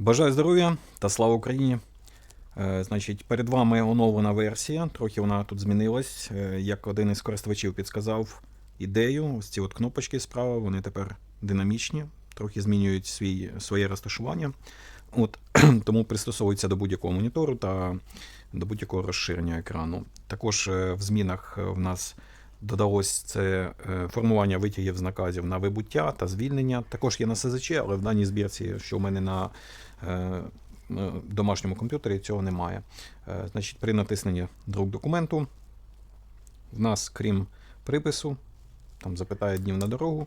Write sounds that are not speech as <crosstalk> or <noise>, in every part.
Бажаю здоров'я та слава Україні. Е, Значить, перед вами оновлена версія. Трохи вона тут змінилась. Е, Як один із користувачів підсказав ідею, ось ці от кнопочки справа, вони тепер динамічні, трохи змінюють свій, своє розташування. От, <clears throat> тому пристосовуються до будь-якого монітору та до будь-якого розширення екрану. Також е, в змінах в нас додалось це е, формування витягів з наказів на вибуття та звільнення. Також є на СЗЧ, але в даній збірці, що в мене на е, домашньому комп'ютері, цього немає. Е, Значить, при натисненні друк документу в нас, крім припису, там запитає днів на дорогу.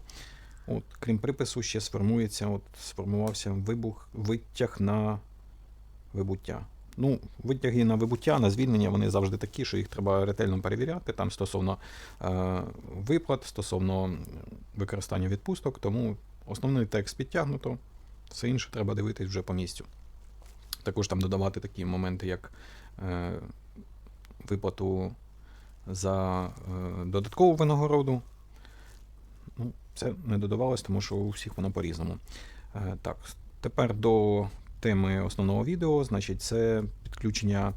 От, крім припису, ще сформується, от, сформувався вибух, витяг на вибуття. Ну, витяги на вибуття, на звільнення, вони завжди такі, що їх треба ретельно перевіряти там стосовно е, виплат, стосовно використання відпусток. Тому основний текст підтягнуто, все інше треба дивитись вже по місцю. Також там додавати такі моменти, як е, виплату за е, додаткову винагороду. Ну, це не додавалось, тому що у всіх воно по-різному. Е, так, тепер до теми основного відео, значить, це підключення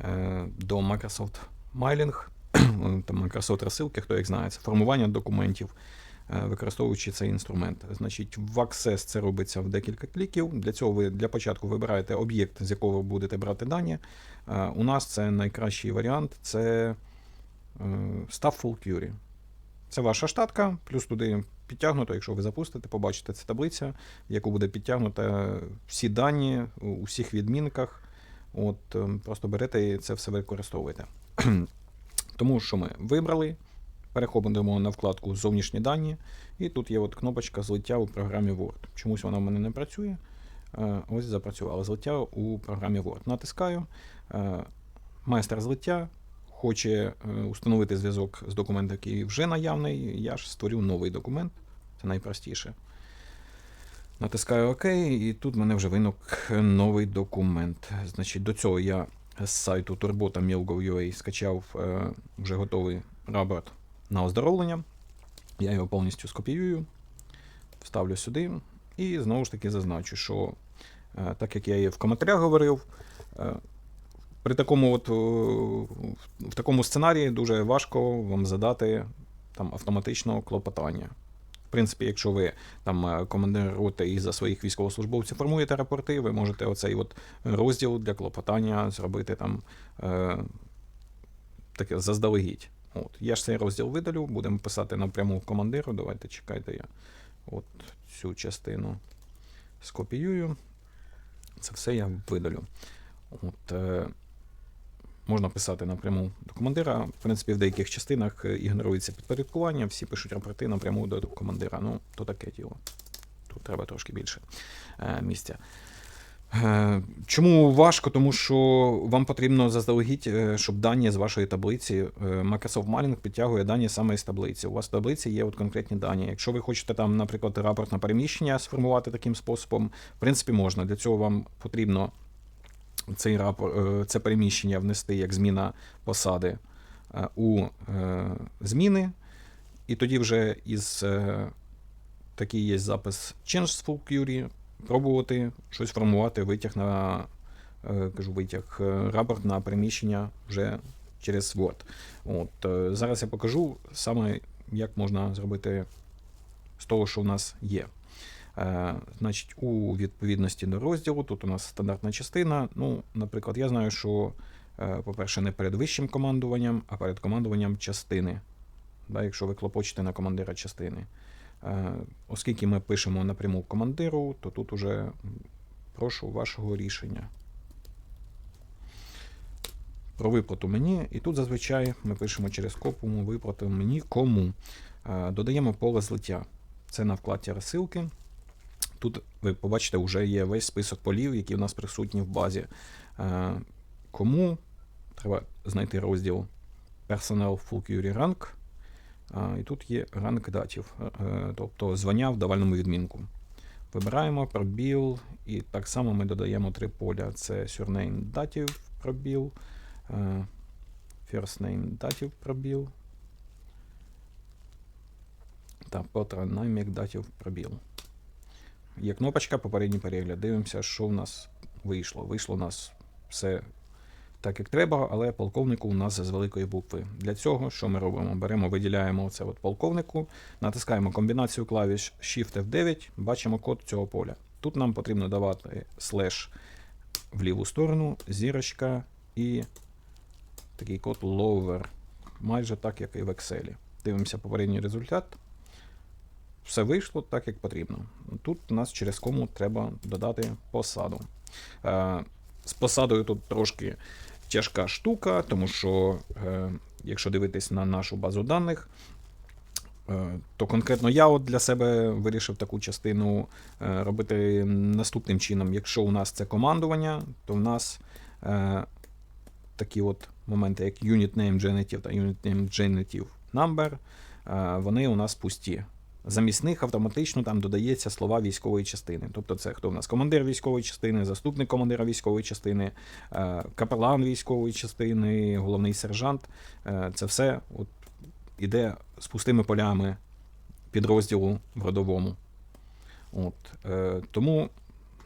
е, до Microsoft Mailing, <clears throat> там Microsoft розсилки, хто як знає, це формування документів, е, використовуючи цей інструмент. Значить, в Access це робиться в декілька кліків. Для цього ви для початку вибираєте об'єкт, з якого ви будете брати дані. Е, у нас це найкращий варіант це Full Query. Це ваша штатка, плюс туди підтягнуто, якщо ви запустите, побачите, це таблиця, в яку буде підтягнуто всі дані у всіх відмінках. От, ем, Просто берете і це все використовуєте. <clears throat> Тому що ми вибрали, переходимо на вкладку Зовнішні дані, і тут є от кнопочка злиття у програмі Word. Чомусь вона в мене не працює. Е, Ось запрацювала злиття у програмі Word. Натискаю. е, Майстер злиття хоче е, установити зв'язок з документом, який вже наявний. Я ж створю новий документ. Це найпростіше. Натискаю ОК, і тут в мене вже виник новий документ. Значить, до цього я з сайту turbota.mail.gov.ua скачав е, вже готовий рапорт на оздоровлення. Я його повністю скопіюю, вставлю сюди і знову ж таки зазначу, що е, так як я і в коментарях говорив, при такому от, в такому сценарії дуже важко вам задати там автоматичного клопотання. В принципі, якщо ви там е, командир роти і за своїх військовослужбовців формуєте рапорти, ви можете оцей от розділ для клопотання зробити там е, таке заздалегідь. От. Я ж цей розділ видалю, будемо писати напряму командиру. Давайте чекайте, я от цю частину скопіюю. Це все я видалю. От, е, можна писати напряму до командира. В принципі, в деяких частинах е, ігнорується підпорядкування, всі пишуть рапорти напряму до командира. Ну, то таке діло. Тут треба трошки більше е, місця. Е, Чому важко? Тому що вам потрібно заздалегідь, щоб дані з вашої таблиці Microsoft Mailing підтягує дані саме з таблиці. У вас в таблиці є от конкретні дані. Якщо ви хочете там, наприклад, рапорт на переміщення сформувати таким способом, в принципі, можна. Для цього вам потрібно цей рапор, е, це переміщення внести як зміна посади е, у е, зміни, і тоді вже із такий є запис Change Full Query, пробувати щось формувати, витяг на кажу, витяг, рапорт на переміщення вже через Word. От, зараз я покажу саме, як можна зробити з того, що в нас є. Е, Значить, у відповідності до розділу, тут у нас стандартна частина. Ну, наприклад, я знаю, що, е, по-перше, не перед вищим командуванням, а перед командуванням частини. Да, якщо ви клопочете на командира частини. Е, Оскільки ми пишемо напряму командиру, то тут уже прошу вашого рішення. Про виплату мені, і тут зазвичай ми пишемо через копу виплату мені кому. Додаємо поле злиття. Це на вкладці розсилки. Тут ви побачите, вже є весь список полів, які в нас присутні в базі. Е, Кому треба знайти розділ Personnel Full Query Rank. І тут є ранг датів, е, тобто звання в давальному відмінку. Вибираємо пробіл, і так само ми додаємо три поля: це surname датів пробіл, е, first name датів пробіл та patronymic датів пробіл. Є кнопочка, попередній перегляд. Дивимося, що в нас вийшло. Вийшло у нас все так, як треба, але полковнику у нас з великої букви. Для цього що ми робимо? Беремо, виділяємо це от полковнику, натискаємо комбінацію клавіш Shift F9, бачимо код цього поля. Тут нам потрібно давати слеш в ліву сторону, зірочка і такий код lower, майже так, як і в Excel. Дивимося попередній результат. Все вийшло так, як потрібно. Тут у нас через кому треба додати посаду. Е, З посадою тут трошки тяжка штука, тому що, е, якщо дивитись на нашу базу даних, е, то конкретно я от для себе вирішив таку частину робити наступним чином. Якщо у нас це командування, то в нас такі от моменти, як unit name genitive та unit name genitive number, вони у нас пусті. Замість них автоматично там додається слова військової частини. Тобто це хто в нас командир військової частини, заступник командира військової частини, е, капелан військової частини, головний сержант. Е, Це все от іде з пустими полями підрозділу в родовому. От, е, тому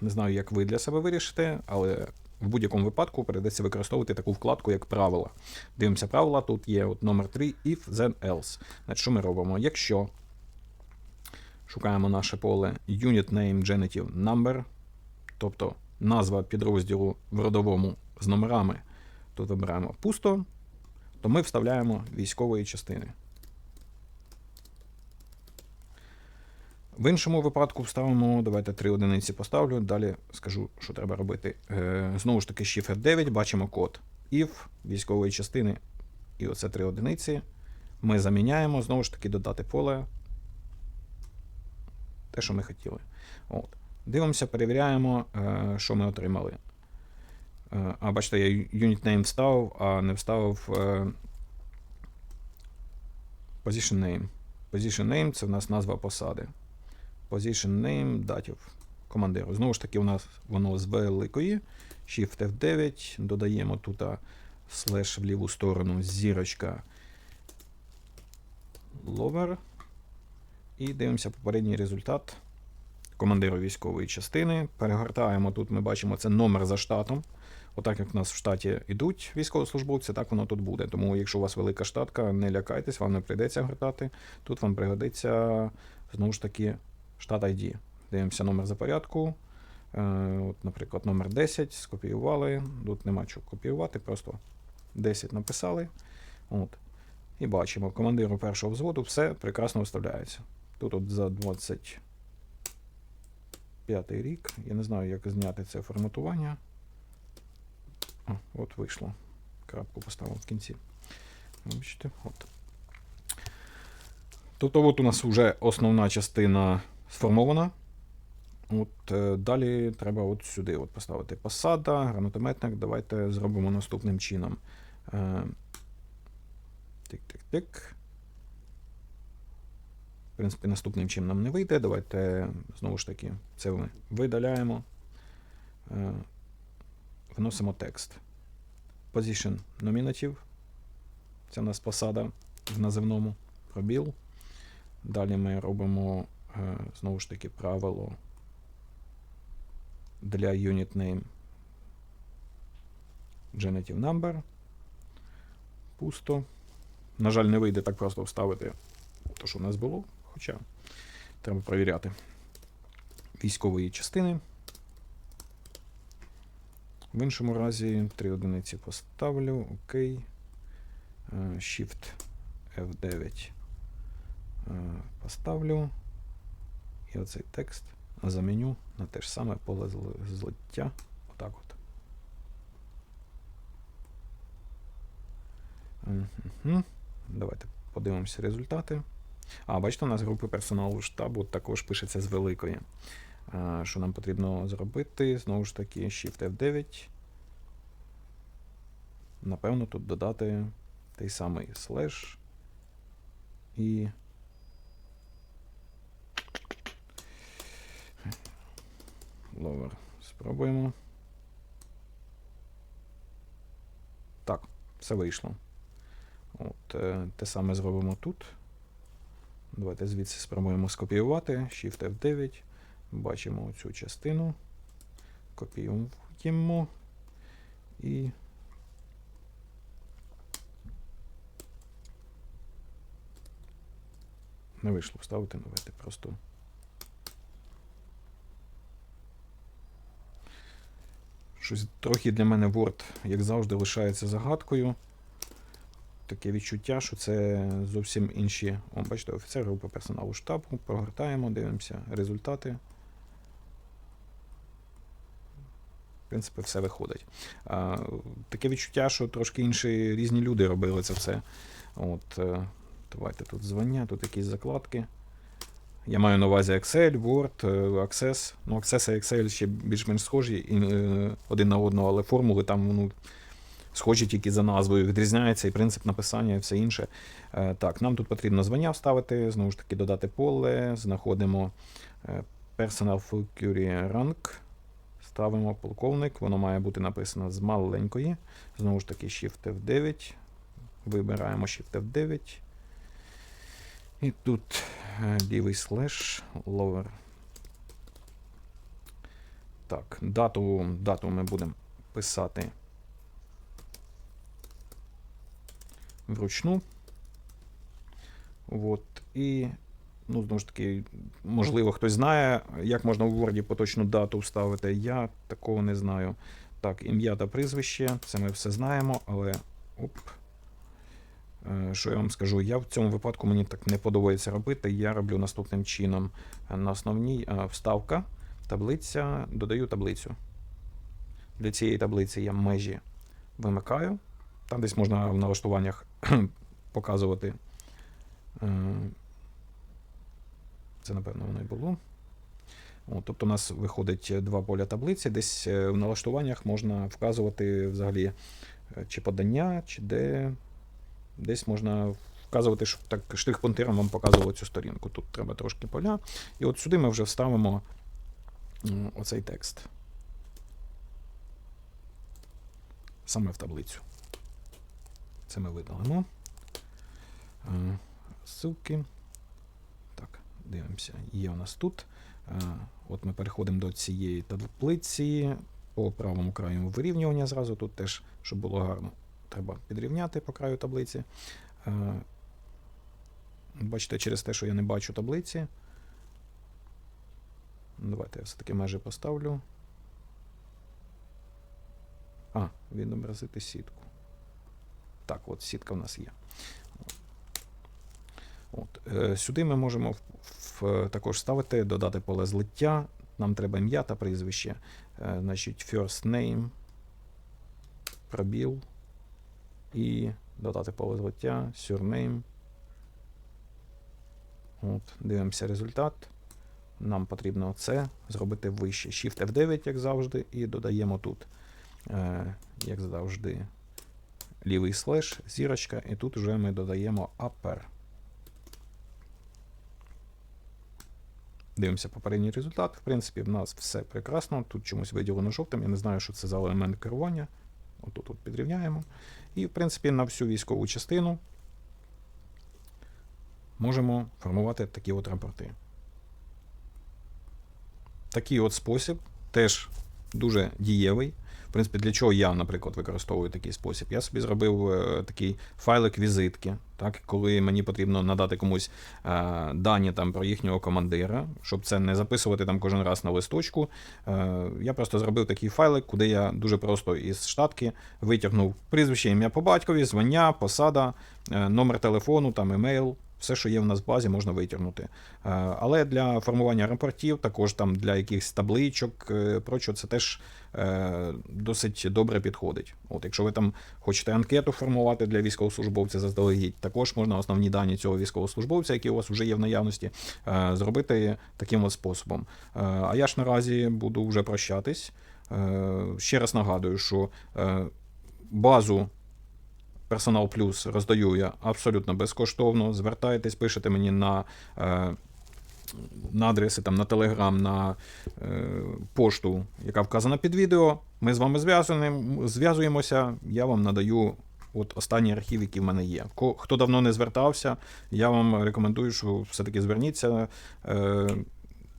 не знаю, як ви для себе вирішите, але в будь-якому випадку прийдеться використовувати таку вкладку, як правила. Дивимося правила. Тут є от номер 3 if, then else. Значить, що ми робимо? Якщо шукаємо наше поле Unit Name Genitive Number, тобто назва підрозділу в родовому з номерами, тут вибираємо пусто, то ми вставляємо військової частини. В іншому випадку вставимо, давайте три одиниці поставлю, далі скажу, що треба робити. Е, знову ж таки, Shift F9, бачимо код if військової частини, і оце три одиниці. Ми заміняємо, знову ж таки, додати поле. Те, що ми хотіли. От. Дивимося, перевіряємо, е, що ми отримали. Е, а, бачите, я unit name вставив, а не вставив е, position name. Position name це в нас назва посади. Position name датів командиру. Знову ж таки, у нас воно з великої. Shift F9. Додаємо тут слеш в ліву сторону, зірочка lower. І дивимося попередній результат командиру військової частини. Перегортаємо тут, ми бачимо це номер за штатом. Отак, як в нас в штаті йдуть військовослужбовці, так воно тут буде. Тому, якщо у вас велика штатка, не лякайтесь, вам не прийдеться гортати. Тут вам пригодиться знову ж таки штат ID. Дивимося номер за порядку. Е, от, Наприклад, номер 10 скопіювали. Тут нема чого копіювати, просто 10 написали. От. І бачимо, командиру першого взводу все прекрасно виставляється. Тут от за 25 рік. Я не знаю, як зняти це форматування. О, от вийшло. Крапку поставив в кінці. Бачите, от. Тобто, от у нас вже основна частина сформована. От е, Далі треба от сюди от поставити посада, гранатометник. Давайте зробимо наступним чином. Е, Тик-тик-тик. В принципі, наступним чим нам не вийде. Давайте знову ж таки це ми видаляємо. Е, Вносимо текст. Position nominative. Це у нас посада в називному пробіл. Далі ми робимо е, знову ж таки правило для unit name genitive number. Пусто. На жаль, не вийде так просто вставити те, що в нас було, хоча треба перевіряти військової частини. В іншому разі три одиниці поставлю. Окей. Е, Shift F9 е, поставлю. І оцей текст заміню на те ж саме поле злиття. Отак от. Давайте подивимося результати. А, бачите, у нас групи персоналу штабу також пишеться з великої. Що нам потрібно зробити? Знову ж таки, Shift F9. Напевно, тут додати той самий слеш і. Lower. Спробуємо. Так, все вийшло. От, е, Те саме зробимо тут. Давайте звідси спробуємо скопіювати. Shift F9. Бачимо цю частину. Копіюємо і. Не вийшло вставити, давайте просто. Щось трохи для мене Word, як завжди, лишається загадкою. Таке відчуття, що це зовсім інші. О, бачите, офіцер групи персоналу штабу. Прогортаємо, дивимося результати. В принципі, все виходить. А, таке відчуття, що трошки інші різні люди робили це все. От, е, давайте тут звання, тут якісь закладки. Я маю на увазі Excel, Word, е, Access. Ну, Access і Excel ще більш-менш схожі е, один на одного, але формули там ну, схожі тільки за назвою, відрізняється і принцип написання, і все інше. Е, Так, нам тут потрібно звання вставити, знову ж таки, додати поле, знаходимо е, Personal Fury Rank. Ставимо полковник, воно має бути написано з маленької. Знову ж таки, Shift F9. Вибираємо Shift F9. І тут е, лівий слеш, lower. Так, дату, дату ми будемо писати вручну. От, і, ну, знову ж таки, можливо, хтось знає, як можна в Word поточну дату вставити. Я такого не знаю. Так, ім'я та прізвище, це ми все знаємо, але. Оп. Е, Що я вам скажу? Я в цьому випадку мені так не подобається робити. Я роблю наступним чином. На основній е, вставка, таблиця, додаю таблицю. Для цієї таблиці я межі вимикаю. Там десь можна в налаштуваннях <clears throat> показувати. Е, Це, напевно, воно і було. От, тобто у нас виходить два поля таблиці. Десь е, в налаштуваннях можна вказувати взагалі е, чи подання, чи де. Десь можна вказувати, щоб так штрих-пунктиром вам показувало цю сторінку. Тут треба трошки поля. І от сюди ми вже вставимо оцей текст. Саме в таблицю. Це ми видалимо. Е, Ссылки. Так, дивимося. Є у нас тут. Е, От ми переходимо до цієї таблиці. По правому краю вирівнювання зразу. Тут теж, щоб було гарно, треба підрівняти по краю таблиці. Е, Бачите, через те, що я не бачу таблиці. Давайте я все-таки межі поставлю. А, відобразити сітку. Так, от сітка в нас є. От, е, сюди ми можемо в, в, також ставити, додати поле злиття. Нам треба ім'я та прізвище. Е, значить, first name, пробіл і додати поле злиття, surname. От, дивимося результат. Нам потрібно це зробити вище. Shift F9, як завжди, і додаємо тут, е, як завжди, лівий слеш, зірочка, і тут вже ми додаємо upper. Дивимося попередній результат. В принципі, в нас все прекрасно. Тут чомусь виділено жовтим. Я не знаю, що це за елемент керування. Отут от підрівняємо. І, в принципі, на всю військову частину можемо формувати такі от рапорти. Такий от спосіб теж дуже дієвий. Принципі, для чого я, наприклад, використовую такий спосіб? Я собі зробив е, такий файлик візитки, так, коли мені потрібно надати комусь е, дані там про їхнього командира, щоб це не записувати там кожен раз на листочку. Е, я просто зробив такий файлик, куди я дуже просто із штатки витягнув прізвище, ім'я по батькові, звання, посада, е, номер телефону, там емейл. Все, що є в нас в базі, можна витягнути. Е, Але для формування рапортів, також там для якихось табличок, е, прочого, це теж е, досить добре підходить. От, Якщо ви там хочете анкету формувати для військовослужбовця заздалегідь, також можна основні дані цього військовослужбовця, які у вас вже є в наявності, зробити таким от способом. А я ж наразі буду вже прощатись. Ще раз нагадую, що базу. Персонал Плюс роздаю я абсолютно безкоштовно. Звертайтесь, пишете мені на, е, на адреси, там, на Телеграм, на е, пошту, яка вказана під відео. Ми з вами зв'язуємося, я вам надаю от останній архів, який в мене є. Хто давно не звертався, я вам рекомендую, що все-таки зверніться. Е,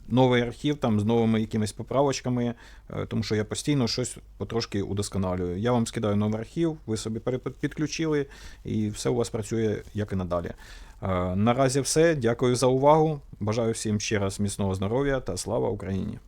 новий архів там з новими якимись поправочками, е, тому що я постійно щось потрошки удосконалюю. Я вам скидаю новий архів, ви собі підключили, і все у вас працює як і надалі. Е, Наразі все. Дякую за увагу. Бажаю всім ще раз міцного здоров'я та слава Україні!